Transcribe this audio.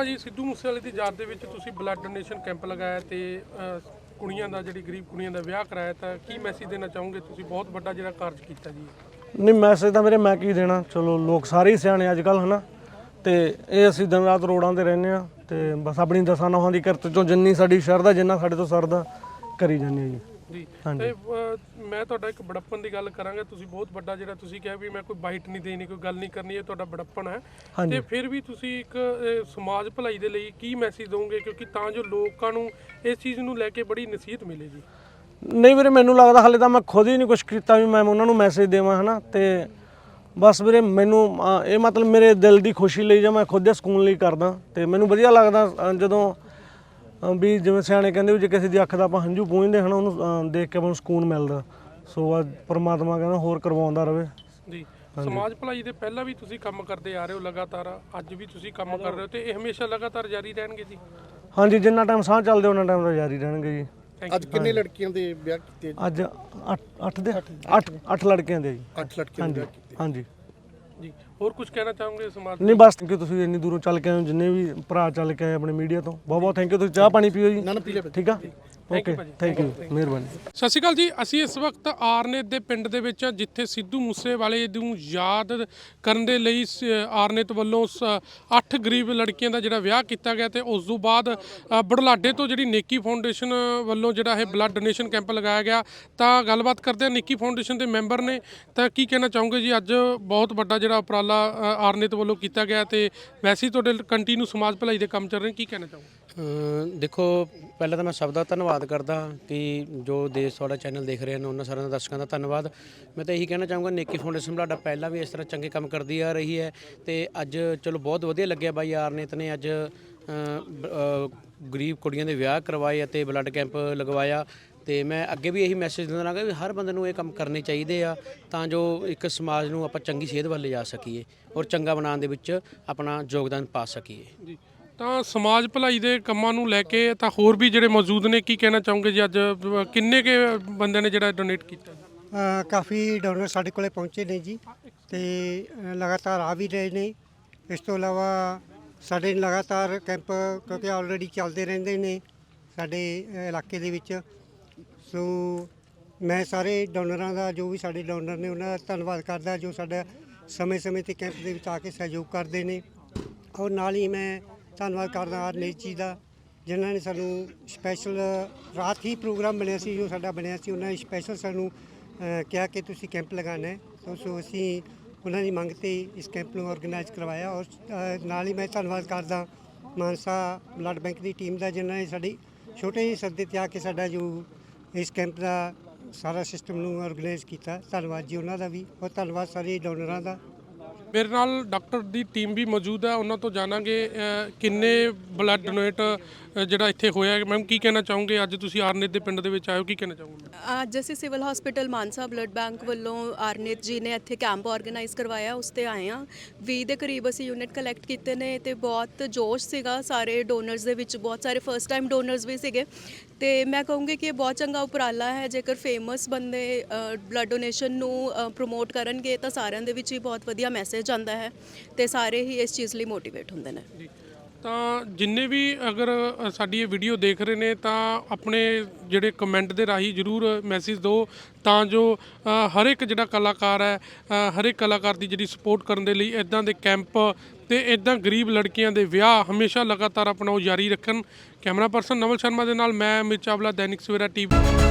ਮੂਸੇਵਾਲੇ ਦੀ ਯਾਦ ਦੇ ਵਿੱਚ ਤੁਸੀਂ ਬਲੱਡ ਡੋਨੇਸ਼ਨ ਕੈਂਪ ਲਗਾਇਆ ਤੇ ਅ, ਕੁੜੀਆਂ ਦਾ ਜਿਹੜੀ ਗਰੀਬ ਕੁੜੀਆਂ ਦਾ ਵਿਆਹ ਕਰਾਇਆ ਤਾਂ ਕੀ ਮੈਸੇਜ ਦੇਣਾ ਚਾਹੋਗੇ? ਤੁਸੀਂ ਬਹੁਤ ਵੱਡਾ ਜਿਹੜਾ ਕਾਰਜ ਕੀਤਾ ਜੀ। ਨਹੀਂ ਮੈਸੇਜ ਤਾਂ ਮੇਰੇ ਮੈਂ ਕੀ ਦੇਣਾ? ਚਲੋ ਲੋਕ ਸਾਰੇ ਹੀ ਸਿਆਣੇ ਅੱਜ ਕੱਲ ਹਨਾ? ਤੇ ਇਹ ਅਸੀਂ ਦਿਨ ਰਾਤ ਰੋਡਾਂ ਤੇ ਰਹਿੰਦੇ ਆ ਤੇ ਬਸ ਆਪਣੀ ਦਸਾਂ ਨੌਹਾਂ ਦੀ ਕਿਰਤ ਚੋਂ ਜਿੰਨੀ ਸਾਡੀ ਸ਼ਰਧਾ ਜਿੰਨਾ ਸਾਡੇ ਤੋਂ ਸਰਦਾ ਕਰੀ ਜਾਂਦੇ ਆ ਜੀ। ਜੀ। ਹਾਂਜੀ। ਤੇ ਮੈਂ ਤੁਹਾਡਾ ਇੱਕ ਬੜੱਪਨ ਦੀ ਗੱਲ ਕਰਾਂਗਾ। ਤੁਸੀਂ ਬਹੁਤ ਵੱਡਾ ਜਿਹੜਾ ਤੁਸੀਂ ਕਿਹਾ ਵੀ ਮੈਂ ਕੋਈ ਬਾਈਟ ਨਹੀਂ ਦੇਣੀ ਕੋਈ ਗੱਲ ਨਹੀਂ ਕਰਨੀ ਇਹ ਤੁਹਾਡਾ ਬੜੱਪਨ ਹੈ। ਹਾਂਜੀ। ਤੇ ਫਿਰ ਵੀ ਤੁਸੀਂ ਇੱਕ ਸਮਾਜ ਭਲਾਈ ਦੇ ਲਈ ਕੀ ਮੈਸੇਜ ਦੋਗੇ ਕਿਉਂਕਿ ਤਾਂ ਜੋ ਲੋਕਾਂ ਨੂੰ ਇਸ ਚੀਜ਼ ਨੂੰ ਲੈ ਕੇ ਬੜੀ ਨਸੀਹਤ ਮਿਲੇ ਜੀ। ਨਹੀਂ ਵੀਰੇ ਮੈਨੂੰ ਲੱਗਦਾ ਹਾਲੇ ਤਾਂ ਮੈਂ ਖੁਦ ਹੀ ਨਹੀਂ ਕੁਝ ਕੀਤਾ ਵੀ ਮੈਂ ਉਹਨਾਂ ਨੂੰ ਮੈਸੇਜ ਦੇਵਾਂ ਹਨਾ? ਤੇ ਬਸ ਵੀਰੇ ਮੈਨੂੰ ਅਹ, ਇਹ ਮਤਲਬ ਮੇਰੇ ਦਿਲ ਦੀ ਖੁਸ਼ੀ ਲਈ ਜਾਂ ਮੈਂ ਖੁਦ ਦੇ ਸਕੂਨ ਲਈ ਕਰਦਾ। ਤੇ ਮੈਨੂੰ ਵਧੀਆ ਲੱਗਦਾ ਅਹ, ਜਦੋਂ ਵੀ ਜਿਵੇਂ ਸਿਆਣੇ ਕਹਿੰਦੇ ਵੀ ਜੇ ਕਿਸੇ ਦੀ ਅੱਖ ਦਾ ਆਪਾਂ ਹੰਝੂ ਪੂੰਝਦੇ ਹਨ ਉਹਨੂੰ ਦੇਖ ਕੇ ਆਪਾਂ ਨੂੰ ਸਕੂਨ ਮਿਲਦਾ। ਸੋ ਆ ਪ੍ਰਮਾਤਮਾ ਕਹਿੰਦਾ ਹੋਰ ਕਰਵਾਉਂਦਾ ਰਵੇ। ਜੀ ਸਮਾਜ ਭਲਾਈ ਦੇ ਪਹਿਲਾਂ ਵੀ ਤੁਸੀਂ ਕੰਮ ਕਰਦੇ ਆ ਰਹੇ ਹੋ ਲਗਾਤਾਰ ਅੱਜ ਵੀ ਤੁਸੀਂ ਕੰਮ ਕਰ ਰਹੇ ਹੋ ਤੇ ਇਹ ਹਮੇਸ਼ਾ ਲਗਾਤਾਰ ਜਾਰੀ ਰਹਿਣਗੇ ਜੀ? ਹਾਂਜੀ ਜਿੰਨਾ ਟਾਈਮ ਸਾਹ ਚੱਲਦੇ ਉਹਨਾਂ ਟਾਈਮ ਤਾਂ ਜਾਰੀ ਰਹਿਣਗੇ ਜੀ। ਅੱਜ ਕਿੰਨੇ ਲੜਕੀਆਂ ਦੇ ਵਿਆਹ ਕੀਤੇ? ਅੱਜ 8 8 ਦੇ? 8 8 ਲੜਕਿਆਂ ਦੇ ਜੀ। 8 ਲੜਕੀਆਂ ਦੇ ਹਾਂਜੀ ਵਿਆਹ ਕੀਤੇ। ਹਾਂਜੀ। ਜੀ ਹੋਰ ਕੁਝ ਕਹਿਣਾ ਚਾਹੋਗੇ ਸਮਾਜ ਨਹੀਂ ਬਸ ਕਿ ਤੁਸੀਂ ਇੰਨੀ ਦੂਰੋਂ ਚੱਲ ਕੇ ਆਏ ਹੋ ਜਿੰਨੇ ਵੀ ਭਰਾ ਚੱਲ ਕੇ ਆਏ ਆਪਣੇ ਮੀਡੀਆ ਤੋਂ। ਬਹੁਤ ਬਹੁਤ ਥੈਂਕ ਯੂ ਤੁਸੀਂ ਚਾਹ ਪਾਣੀ ਪੀਓ ਜੀ। ਨਾ ਨਾ ਪੀ ਲੈ ਠੀਕ ਆ? ਓਕੇ ਥੈਂਕ ਯੂ ਮਿਹਰਬਾਨੀ। ਸਤਿ ਸ਼੍ਰੀ ਅਕਾਲ ਜੀ ਅਸੀਂ ਇਸ ਵਕਤ ਆਰਨੇਤ ਦੇ ਪਿੰਡ ਦੇ ਵਿੱਚ ਹਾਂ, ਜਿੱਥੇ ਸਿੱਧੂ ਮੂਸੇਵਾਲੇ ਨੂੰ ਯਾਦ ਕਰਨ ਦੇ ਲਈ ਸ- ਆਰਨੇਤ ਵੱਲੋਂ 8 ਗਰੀਬ ਲੜਕੀਆਂ ਦਾ ਜਿਹੜਾ ਵਿਆਹ ਕੀਤਾ ਗਿਆ ਤੇ ਉਸ ਤੋਂ ਬਾਅਦ ਅ, ਬੜਲਾਡੇ ਤੋਂ ਜਿਹੜੀ ਨੇਕੀ ਫਾਊਂਡੇਸ਼ਨ ਵੱਲੋਂ ਜਿਹੜਾ ਇਹ ਬਲੱਡ ਡੋਨੇਸ਼ਨ ਕੈਂਪ ਲਗਾਇਆ ਗਿਆ। ਤਾਂ ਗੱਲਬਾਤ ਕਰਦੇ ਹਾਂ ਨੇਕੀ ਫਾਊਂਡੇਸ਼ਨ ਦੇ ਮੈਂਬਰ ਨੇ। ਤਾਂ ਕੀ ਕਹਿਣਾ ਚਾਹੋਗੇ ਜੀ ਅੱਜ ਬਹੁਤ ਵੱਡਾ ਜਿਹੜਾ ਉਪਰਾਲਾ ਅ, ਆਰਨੇਤ ਵੱਲੋਂ ਕੀਤਾ ਗਿਆ ਤੇ ਵੈਸੇ ਹੀ ਤੁਹਾਡੇ ਕੰਟੀਨਿਊ ਸਮਾਜ ਭਲਾਈ ਦੇ ਕੰਮ ਚੱਲ ਰਹੇ ਕੀ ਕਹਿਣਾ ਚਾਹੋਗੇ? ਦੇਖੋ, ਪਹਿਲਾਂ ਤਾਂ ਮੈਂ ਸਭ ਦਾ ਧੰਨਵਾਦ ਕਰਦਾ ਕਿ ਜੋ ਦੇਸ਼ ਤੁਹਾਡਾ ਚੈਨਲ ਦੇਖ ਰਹੇ ਹਨ, ਉਹਨਾਂ ਸਾਰਿਆਂ ਦਾ ਦਰਸ਼ਕਾਂ ਦਾ ਧੰਨਵਾਦ। ਮੈਂ ਤਾਂ ਇਹੀ ਕਹਿਣਾ ਚਾਹੂੰਗਾ, ਨੇਕੀ ਫਾਊਂਡੇਸ਼ਨ ਤੁਹਾਡਾ ਪਹਿਲਾਂ ਵੀ ਇਸ ਤਰ੍ਹਾਂ ਚੰਗੇ ਕੰਮ ਕਰਦੀ ਆ ਰਹੀ ਹੈ ਤੇ ਅੱਜ ਚਲੋ ਬਹੁਤ ਵਧੀਆ ਲੱਗਿਆ ਬਾਈ ਆਰਨੇਤ ਨੇ ਅੱਜ ਗਰੀਬ ਕੁੜੀਆਂ ਦੇ ਵਿਆਹ ਕਰਵਾਏ ਅਤੇ ਬਲੱਡ ਕੈਂਪ ਲਗਵਾਇਆ ਤੇ ਮੈਂ ਅੱਗੇ ਵੀ ਇਹੀ ਮੈਸੇਜ ਦਿੰਦਾ ਰਹਾਂਗਾ ਵੀ ਹਰ ਬੰਦੇ ਨੂੰ ਇਹ ਕੰਮ ਕਰਨੇ ਚਾਹੀਦੇ ਆ ਤਾਂ ਜੋ ਇੱਕ ਸਮਾਜ ਨੂੰ ਆਪਾਂ ਚੰਗੀ ਸੇਧ ਵੱਲ ਲਿਜਾ ਸਕੀਏ ਔਰ ਚੰਗਾ ਬਣਾਉਣ ਦੇ ਵਿੱਚ ਆਪਣਾ ਯੋਗਦਾਨ ਪਾ ਸਕੀਏ। ਜੀ। ਤਾਂ ਸਮਾਜ ਭਲਾਈ ਦੇ ਕੰਮਾਂ ਨੂੰ ਲੈ ਕੇ ਤਾਂ ਹੋਰ ਵੀ ਜਿਹੜੇ ਮੌਜੂਦ ਨੇ ਕੀ ਕਹਿਣਾ ਚਾਹੋਗੇ ਜੀ ਅੱਜ? ਕਿੰਨੇ ਕੇ ਬੰਦੇ ਨੇ ਜਿਹੜਾ ਡੋਨੇਟ ਕੀਤਾ ਅ, ਕਾਫੀ ਡੋਨਰ ਸਾਡੇ ਕੋਲੇ ਪਹੁੰਚੇ ਨੇ ਜੀ ਤੇ ਅ, ਲਗਾਤਾਰ ਆ ਵੀ ਰਹੇ ਨੇ। ਇਸ ਤੋਂ ਇਲਾਵਾ ਸਾਡੇ ਲਗਾਤਾਰ ਕੈਂਪ ਕਿਉਂਕਿ ਆਲਰੇਡੀ ਚੱਲਦੇ ਰਹਿੰਦੇ ਨੇ ਸਾਡੇ ਅ, ਇਲਾਕੇ ਦੇ ਵਿੱਚ। ਸੋ ਮੈਂ ਸਾਰੇ ਡੋਨਰਾਂ ਦਾ ਜੋ ਵੀ ਸਾਡੇ ਡੋਨਰ ਨੇ ਉਹਨਾਂ ਦਾ ਧੰਨਵਾਦ ਕਰਦਾ ਜੋ ਸਾਡਾ ਸਮੇਂ-ਸਮੇਂ ਤੇ ਕੈਂਪ ਦੇ ਵਿੱਚ ਆ ਕੇ ਸਹਿਯੋਗ ਕਰਦੇ ਨੇ। ਔਰ ਨਾਲ ਹੀ ਮੈਂ ਧੰਨਵਾਦ ਕਰਦਾ ਆਰ ਜੀ ਦਾ, ਜਿਨ੍ਹਾਂ ਨੇ ਸਾਨੂੰ ਸਪੈਸ਼ਲ ਰਾਤ ਹੀ ਪ੍ਰੋਗਰਾਮ ਬਣਿਆ ਸੀ, ਜੋ ਸਾਡਾ ਬਣਿਆ ਸੀ, ਉਹਨਾਂ ਨੇ ਸਪੈਸ਼ਲ ਸਾਨੂੰ ਕਿਹਾ ਕਿ ਤੁਸੀਂ ਕੈਂਪ ਲਗਾਉਣਾ ਹੈ। ਸੋ ਸੋ ਅਸੀਂ ਉਹਨਾਂ ਦੀ ਮੰਗ ਤੇ ਇਸ ਕੈਂਪ ਨੂੰ ਆਰਗੇਨਾਈਜ਼ ਕਰਵਾਇਆ ਔਰ ਨਾਲ ਹੀ ਮੈਂ ਧੰਨਵਾਦ ਕਰਦਾ ਮਾਨਸਾ ਬਲੱਡ ਬੈਂਕ ਦੀ ਟੀਮ ਦਾ, ਜਿਨ੍ਹਾਂ ਨੇ ਸਾਡੀ ਛੋਟੇ ਜਿਹੇ ਸੱਦੇ ਤੇ ਆ ਕੇ ਸਾਡਾ ਜੋ ਇਸ ਕੈਂਪ ਦਾ ਸਾਰਾ ਸਿਸਟਮ ਨੂੰ ਆਰਗੇਨਾਈਜ਼ ਕੀਤਾ। ਧੰਨਵਾਦ ਜੀ ਉਹਨਾਂ ਦਾ ਵੀ ਔਰ ਧੰਨਵਾਦ ਸਾਰੇ ਡੋਨਰਾਂ ਦਾ। ਮੇਰੇ ਨਾਲ ਡਾਕਟਰ ਦੀ ਟੀਮ ਵੀ ਮੌਜੂਦ ਹੈ। ਉਹਨਾਂ ਤੋਂ ਜਾਣਾਂਗੇ ਕਿੰਨੇ ਬਲੱਡ ਡੋਨੇਟ ਜਿਹੜਾ ਇੱਥੇ ਹੋਇਆ ਮੈਮ ਕੀ ਕਹਿਣਾ ਚਾਹੋਗੇ? ਅੱਜ ਤੁਸੀਂ ਆਰਨੇਤ ਦੇ ਪਿੰਡ ਦੇ ਵਿੱਚ ਹੋ ਕੀ ਕਹਿਣਾ ਚਾਹੋਗੇ? ਅੱਜ ਅਸੀਂ civil hospital Mansa blood bank ਵੱਲੋਂ ਆਰਨੇਤ ਜੀ ਨੇ ਇੱਥੇ ਕੈਂਪ ਆਰਗੇਨਾਈਜ਼ ਕਰਵਾਇਆ ਉਸ ਤੇ ਆਏ ਆ 20 ਦੇ ਕਰੀਬ ਅਸੀਂ ਯੂਨਿਟ ਕਲੈਕਟ ਕੀਤੇ ਨੇ ਤੇ ਬਹੁਤ ਜੋਸ਼ ਸੀਗਾ। ਸਾਰੇ ਡੋਨਰਸ ਦੇ ਵਿੱਚ ਬਹੁਤ ਸਾਰੇ ਫਰਸਟ ਟਾਈਮ ਡੋਨਰਸ ਵੀ ਸੀਗੇ। ਤੇ ਮੈਂ ਕਹੂੰਗੀ ਕਿ ਇਹ ਬਹੁਤ ਚੰਗਾ ਉਪਰਾਲਾ ਹੈ। ਜੇਕਰ ਫੇਮਸ ਬੰਦੇ ਬਲੱਡ ਡੋਨੇਸ਼ਨ ਨੂੰ ਪ੍ਰੋਮੋਟ ਕਰਨਗੇ ਤਾਂ ਸਾਰਿਆਂ ਦੇ ਵਿੱਚ ਹੀ ਬਹੁਤ ਵਧੀਆ ਮੈਸੇਜ ਆਉਂਦਾ ਹੈ ਤੇ ਸਾਰੇ ਹੀ ਇਸ ਚੀਜ਼ ਲਈ ਮੋਟੀਵੇਟ ਹੁੰਦੇ ਨੇ। ਤਾਂ ਜਿੰਨੇ ਵੀ ਅਗਰ ਸਾਡੀ ਇਹ ਵੀਡੀਓ ਦੇਖ ਰਹੇ ਨੇ, ਤਾਂ ਆਪਣੇ ਜਿਹੜੇ ਕਮੈਂਟ ਦੇ ਰਾਹੀਂ ਜਰੂਰ ਮੈਸੇਜ ਦਿਓ। ਤਾਂ ਜੋ ਹਰ ਇੱਕ ਜਿਹੜਾ ਕਲਾਕਾਰ ਹੈ ਹਰ ਇੱਕ ਕਲਾਕਾਰ ਦੀ ਜਿਹੜੀ ਸਪੋਰਟ ਕਰਨ ਦੇ ਲਈ ਇਦਾਂ ਦੇ ਕੈਂਪ ਤੇ ਇਦਾਂ ਗਰੀਬ ਲੜਕੀਆਂ ਦੇ ਵਿਆਹ ਹਮੇਸ਼ਾ ਲਗਾਤਾਰ ਆਪਣਾ ਉਹ ਜਾਰੀ ਰੱਖਣ। ਕੈਮਰਾ ਪਰਸਨ ਨਵਲ ਸ਼ਰਮਾ ਦੇ ਨਾਲ ਮੈਂ ਅਮਿਤ ਚਾਵਲਾ, ਦੈਨਿਕ ਸਵੇਰਾ ਟੀਵੀ।